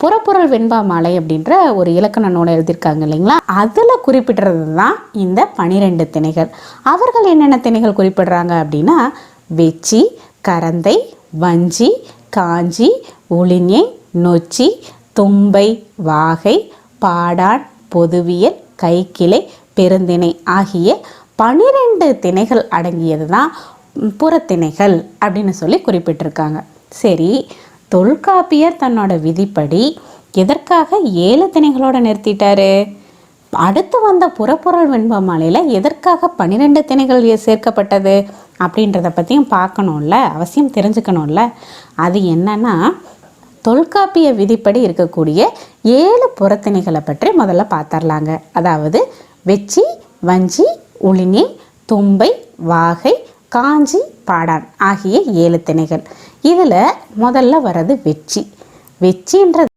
புறப்பொருள் வெண்பா மாலை அப்படின்ற ஒரு இலக்கண நூலை எழுதியிருக்காங்க இல்லைங்களா? அதில் குறிப்பிடுறது தான் இந்த பனிரெண்டு திணைகள். அவர்கள் என்னென்ன திணைகள் குறிப்பிடுறாங்க அப்படின்னா வெச்சி கரந்தை வஞ்சி காஞ்சி உளிஞை நொச்சி தும்பை வாகை பாடான் பொதுவியல் கைக்கிளை பெருந்திணை ஆகிய பனிரெண்டு திணைகள் அடங்கியது தான் புறத்திணைகள் அப்படின்னு சொல்லி குறிப்பிட்டிருக்காங்க. சரி தொல்காப்பியர் தன்னோட விதிப்படி எதற்காக ஏழு திணைகளோட நிறுத்திட்டாரு? அடுத்து வந்த புறப்பொருள் வெண்பா மாலையில் எதற்காக பன்னிரெண்டு திணைகள் சேர்க்கப்பட்டது அப்படின்றத பற்றியும் பார்க்கணும்ல அவசியம் தெரிஞ்சுக்கணும்ல. அது என்னன்னா தொல்காப்பிய விதிப்படி இருக்கக்கூடிய ஏழு புறத்திணைகளை பற்றி முதல்ல பார்த்தர்லாங்க அதாவது வெச்சி வஞ்சி உளினி தும்பை வாகை காஞ்சி பாடான் ஆகிய ஏழு திணைகள். இதில் முதல்ல வர்றது வெற்றி. வெற்றின்றது